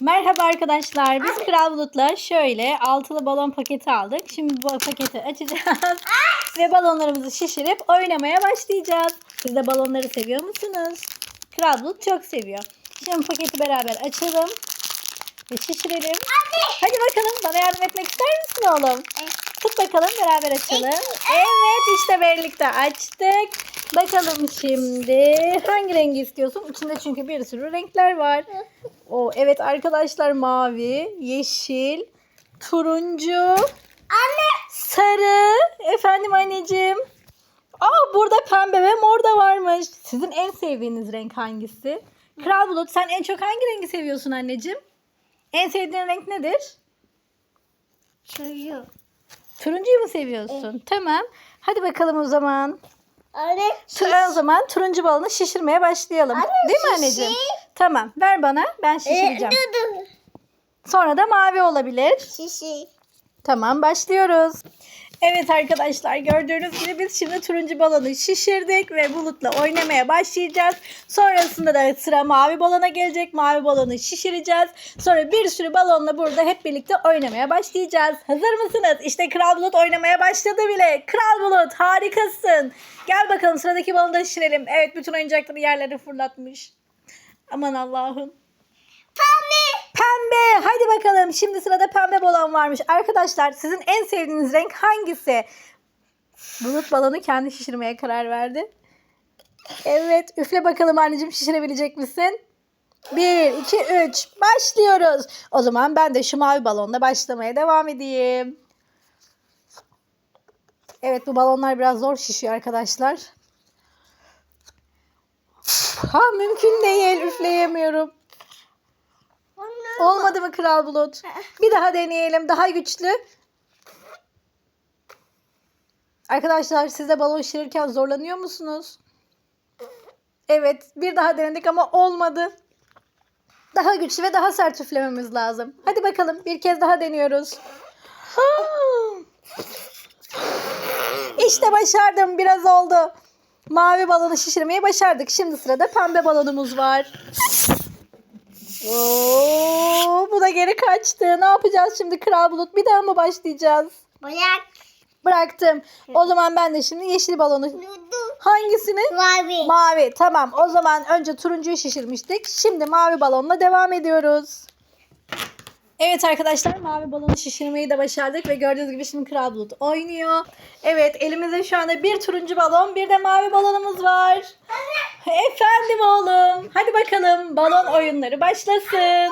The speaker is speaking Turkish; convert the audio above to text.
Merhaba arkadaşlar. Biz Kral Bulut'la şöyle altılı balon paketi aldık. Şimdi bu paketi açacağız. Ve balonlarımızı şişirip oynamaya başlayacağız. Siz de balonları seviyor musunuz? Kral Bulut çok seviyor. Şimdi paketi beraber açalım. Ve şişirelim. Hadi bakalım bana yardım etmek ister misin oğlum? Tut bakalım beraber açalım. Evet işte birlikte açtık. Bakalım şimdi hangi rengi istiyorsun? İçinde çünkü bir sürü renkler var. O evet arkadaşlar mavi, yeşil, turuncu, Anne. sarı. Efendim anneciğim. Aa burada pembe ve mor da varmış. Sizin en sevdiğiniz renk hangisi? Kral Bulut sen en çok hangi rengi seviyorsun anneciğim? En sevdiğin renk nedir? Çocuğum. Turuncuyu mu seviyorsun? Tamam. Hadi bakalım o zaman. Anne. O zaman turuncu balonu şişirmeye başlayalım. Anne, Değil mi şişir. anneciğim? Tamam. Ver bana. Ben şişireceğim. Ee, dur dur. Sonra da mavi olabilir. Şişi. Tamam başlıyoruz. Evet arkadaşlar gördüğünüz gibi biz şimdi turuncu balonu şişirdik ve bulutla oynamaya başlayacağız. Sonrasında da sıra mavi balona gelecek. Mavi balonu şişireceğiz. Sonra bir sürü balonla burada hep birlikte oynamaya başlayacağız. Hazır mısınız? İşte Kral Bulut oynamaya başladı bile. Kral Bulut harikasın. Gel bakalım sıradaki balonu da şişirelim. Evet bütün oyuncakları yerlere fırlatmış. Aman Allah'ım. Pembe. Pembe. Hadi bakalım. Şimdi sırada pembe balon varmış. Arkadaşlar sizin en sevdiğiniz renk hangisi? Bulut balonu kendi şişirmeye karar verdi. Evet. Üfle bakalım anneciğim şişirebilecek misin? 1, 2, 3. Başlıyoruz. O zaman ben de şu mavi balonla başlamaya devam edeyim. Evet bu balonlar biraz zor şişiyor arkadaşlar. Ha mümkün değil. Üfleyemiyorum. Olmadı mı Kral Bulut? Bir daha deneyelim. Daha güçlü. Arkadaşlar siz de balon şişirirken zorlanıyor musunuz? Evet. Bir daha denedik ama olmadı. Daha güçlü ve daha sert üflememiz lazım. Hadi bakalım. Bir kez daha deniyoruz. İşte başardım. Biraz oldu. Mavi balonu şişirmeyi başardık. Şimdi sırada pembe balonumuz var. Oo, bu da geri kaçtı. Ne yapacağız şimdi Kral Bulut? Bir daha mı başlayacağız? Bırak. Bıraktım. O zaman ben de şimdi yeşil balonu... Hangisini? Mavi. Mavi. Tamam. O zaman önce turuncuyu şişirmiştik. Şimdi mavi balonla devam ediyoruz. Evet arkadaşlar mavi balonu şişirmeyi de başardık ve gördüğünüz gibi şimdi Kral Bulut oynuyor. Evet elimizde şu anda bir turuncu balon bir de mavi balonumuz var. Efendim oğlum. Hadi bakalım balon oyunları başlasın.